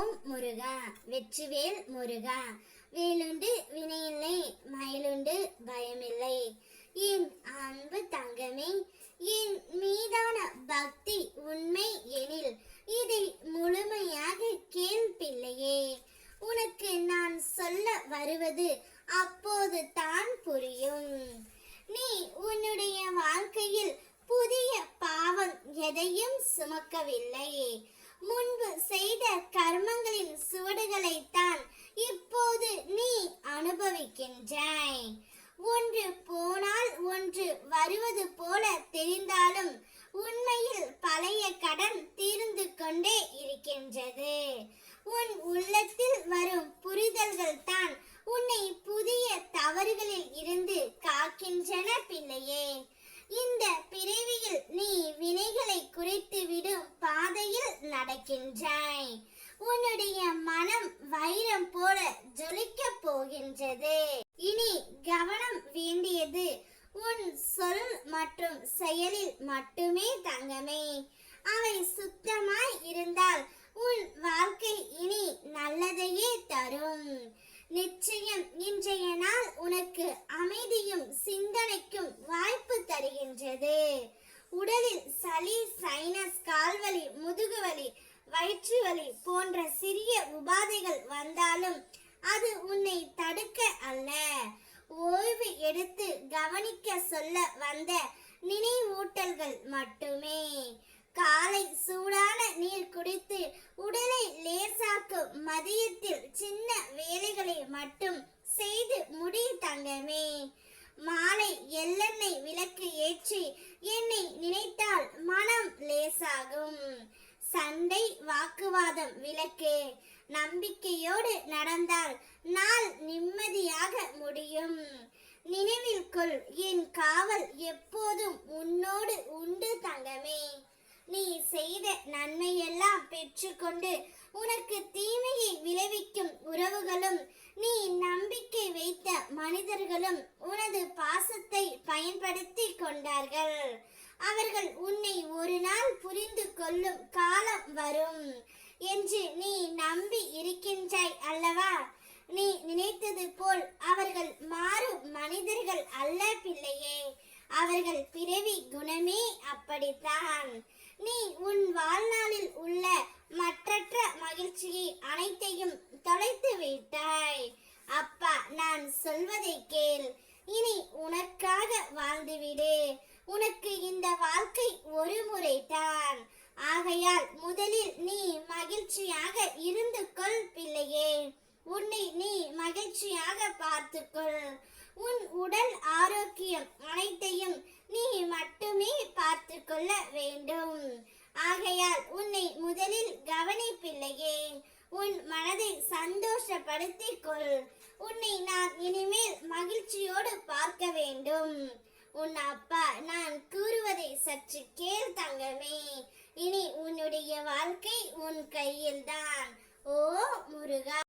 ஓம் முருகா வெற்றிவேல் முருகா. வேலுண்டு வினையில்லை மயிலுண்டு பயமில்லை. என் அன்பு தங்கமே என் மீதான பக்தி உண்மை எனில் இதை முழுமையாக கேள் பிள்ளையே. உனக்கு நான் சொல்ல வருவது அப்போது தான் புரியும். நீ உன்னுடைய வாழ்க்கையில் புதிய பாவம் எதையும் சுமக்கவில்லை முன்பு செய்த கர்மங்களின் சுவடுகளைத்தான் இப்போது நீ அனுபவிக்கின்றாய். ஒன்று போனால் ஒன்று வருவது போல தெரிந்தால் நடக்கின்றாய் உன்னுடைய மனம் வைரம் போல ஜொலிக்க போகின்றது. இனி கவனம் வேண்டியது உன் சொல் மற்றும் செயலில் மட்டுமே தங்கமே. அவை சுத்தமாய் இருந்தால் உன் வாழ்க்கை இனி நல்லதையே தரும். நிச்சயம் இன்றைய நாள் உனக்கு அமைதியும் சிந்தனைக்கும் வாய்ப்பு தருகின்றது. உடலில் சளி சைனஸ் கால்வலி முதுகுவலி வயிற்று வலி போன்ற சிறிய உபாதைகள் வந்தாலும் அது உன்னை தடுக்க அல்ல. ஓய்வு எடுத்து கவனிக்க சொல்ல வந்த நினைவூட்டல்கள் மட்டுமே. காலை சூடான நீர் குடித்து உடலை லேசாக்கும் மதியத்தில் சின்ன வேலைகளை மட்டும் செய்து முடி தங்கமே. மாலை எள்ளெண்ணெய் வாக்குவாதம் விளக்கு நம்பிக்கையோடு நடந்தால் நாள் நிம்மதியாக முடியும். நினைவில் கொள் என் காவல் எப்போதும் உன்னோடு உண்டு தங்கமே. நீ செய்த நன்மையெல்லாம் பெற்றுக்கொண்டு உனக்கு தீமையை விளைவிக்கும் உறவுகளும் நீ நம்பிக்கை வைத்த மனிதர்களும் உனது பாசத்தை பயன்படுத்தி கொண்டார்கள். அவர்கள் உன்னை ஒரு நாள் புரிந்து கொள்ளும் காலம் வரும். என்று நீ நம்பி இருக்கின்றாய் அல்லவா? நீ நினைத்தது போல் அவர்கள் மாறும் மனிதர்கள் அல்ல பிள்ளையே. அவர்கள் பிறவி குணமே அப்படித்தான். நீ உன் வாழ்நாளில் உள்ள மற்றற்ற மகிழ்ச்சியை அனைத்தையும் தொலைத்து விட்டாய். அப்பா நான் சொல்வதை கேள். இனி உனக்காக வாழ்ந்துவிடு. உனக்கு இந்த வாழ்க்கை ஒரு முறைதான். ஆகையால் முதலில் நீ மகிழ்ச்சியாக இருந்து கொள் பிள்ளையே. உன்னை நீ மகிழ்ச்சியாக பார்த்துக்கொள். உன் உடல் ஆரோக்கியம் அனைத்தையும் நீ மட்டுமே பார்த்து கொள்ள வேண்டும். ஆகையால் உன்னை முதலில் கவனி பிள்ளையே. உன் மனதை சந்தோஷப்படுத்திக் கொள். உன்னை நான் இனிமேல் மகிழ்ச்சியோடு பார்க்க வேண்டும் உன் அப்பா நான் கூறுவதை சற்று கேள் தங்கமே. இனி உன்னுடைய வாழ்க்கை உன் கையில்தான். ஓ முருகா.